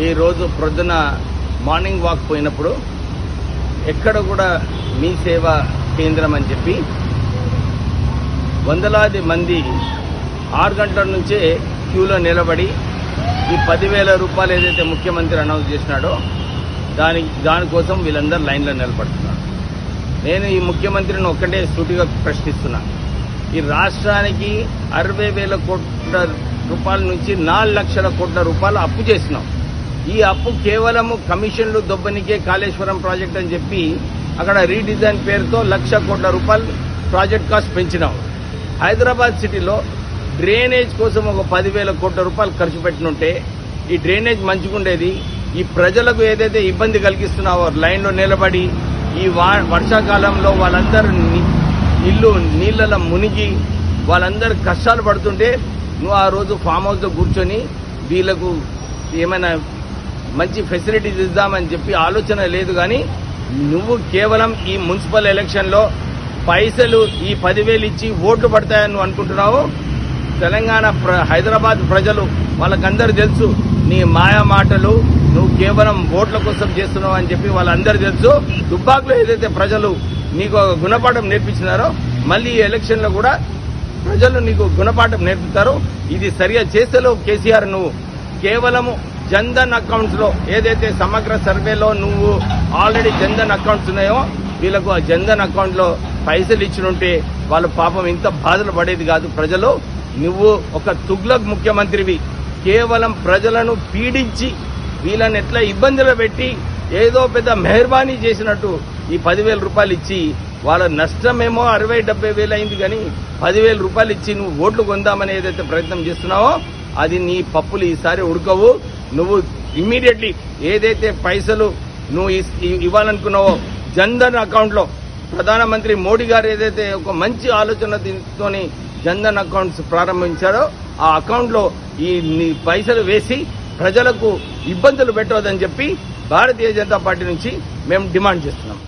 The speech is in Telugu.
ఈరోజు ప్రొద్దున మార్నింగ్ వాక్ పోయినప్పుడు ఎక్కడ కూడా మీ సేవా కేంద్రం అని చెప్పి వందలాది మంది ఆరు గంటల నుంచే క్యూలో నిలబడి ఈ పదివేల రూపాయలు ఏదైతే ముఖ్యమంత్రి అనౌన్స్ చేసినాడో దాని దానికోసం వీళ్ళందరూ లైన్లో నిలబడుతున్నారు. నేను ఈ ముఖ్యమంత్రిని ఒక్కటే సూటిగా ప్రశ్నిస్తున్నా. ఈ రాష్ట్రానికి అరవై వేల కోట్ల రూపాయల నుంచి నాలుగు లక్షల కోట్ల రూపాయలు అప్పు చేసినాం. ఈ అప్పు కేవలము కమిషన్లు దొబ్బనికే కాళేశ్వరం ప్రాజెక్ట్ అని చెప్పి అక్కడ రీడిజైన్ పేరుతో లక్ష కోట్ల రూపాయలు ప్రాజెక్ట్ కాస్ట్ పెంచినాం. హైదరాబాద్ సిటీలో డ్రైనేజ్ కోసం ఒక పదివేల కోట్ల రూపాయలు ఖర్చు పెట్టినుంటే ఈ డ్రైనేజ్ మంచిగుండేది. ఈ ప్రజలకు ఏదైతే ఇబ్బంది కలిగిస్తున్నావో లైన్లో నిలబడి ఈ వర్షాకాలంలో వాళ్ళందరూ ఇల్లు నీళ్ళలో మునిగి వాళ్ళందరూ కష్టాలు పడుతుంటే నువ్వు ఆ రోజు ఫామ్ హౌస్లో కూర్చొని వీళ్ళకు ఏమైనా మంచి ఫెసిలిటీస్ ఇద్దామని చెప్పి ఆలోచన లేదు కానీ నువ్వు కేవలం ఈ మున్సిపల్ ఎలక్షన్లో పైసలు ఈ పదివేలు ఇచ్చి ఓట్లు పడతాయని నువ్వు అనుకుంటున్నావు? తెలంగాణ ప్ర హైదరాబాద్ ప్రజలు వాళ్ళకందరూ తెలుసు నీ మాయా మాటలు నువ్వు కేవలం ఓట్ల కోసం చేస్తున్నావు అని చెప్పి వాళ్ళందరూ తెలుసు. దుబ్బాకులో ఏదైతే ప్రజలు నీకు ఒక గుణపాఠం నేర్పించినారో మళ్ళీ ఈ ఎలక్షన్లో కూడా ప్రజలు నీకు గుణపాఠం నేర్పుతారు. ఇది సరిగా చేసేలో కేసీఆర్ నువ్వు. కేవలము జన్ధన్ అకౌంట్స్లో ఏదైతే సమగ్ర సర్వేలో నువ్వు ఆల్రెడీ జన్ధన్ అకౌంట్స్ ఉన్నాయో వీళ్ళకు ఆ జన్ధన్ అకౌంట్లో పైసలు ఇచ్చినుంటే వాళ్ళు పాపం ఇంత బాధలు పడేది కాదు. ప్రజలు నువ్వు ఒక తుగ్లక్ ముఖ్యమంత్రివి. కేవలం ప్రజలను పీడించి వీళ్ళని ఎట్లా ఇబ్బందులు పెట్టి ఏదో పెద్ద మెహర్బానీ చేసినట్టు ఈ పదివేల రూపాయలు ఇచ్చి వాళ్ళ నష్టమేమో అరవై డెబ్బై వేలు అయింది కానీ పదివేల రూపాయలు ఇచ్చి నువ్వు ఓట్లు కొందామని ఏదైతే ప్రయత్నం చేస్తున్నావో అది నీ పప్పులు ఈసారి ఉడకవు. నువ్వు ఇమ్మీడియట్లీ ఏదైతే పైసలు నువ్వు ఇస్- ఇవ్వాలనుకున్నావో జన్ధన్ అకౌంట్లో ప్రధానమంత్రి మోడీ గారు ఏదైతే ఒక మంచి ఆలోచనతో జన్ధన్ అకౌంట్స్ ప్రారంభించారో ఆ అకౌంట్లో ఈ పైసలు వేసి ప్రజలకు ఇబ్బందులు పెట్టవద్దని చెప్పి భారతీయ జనతా పార్టీ నుంచి మేము డిమాండ్ చేస్తున్నాం.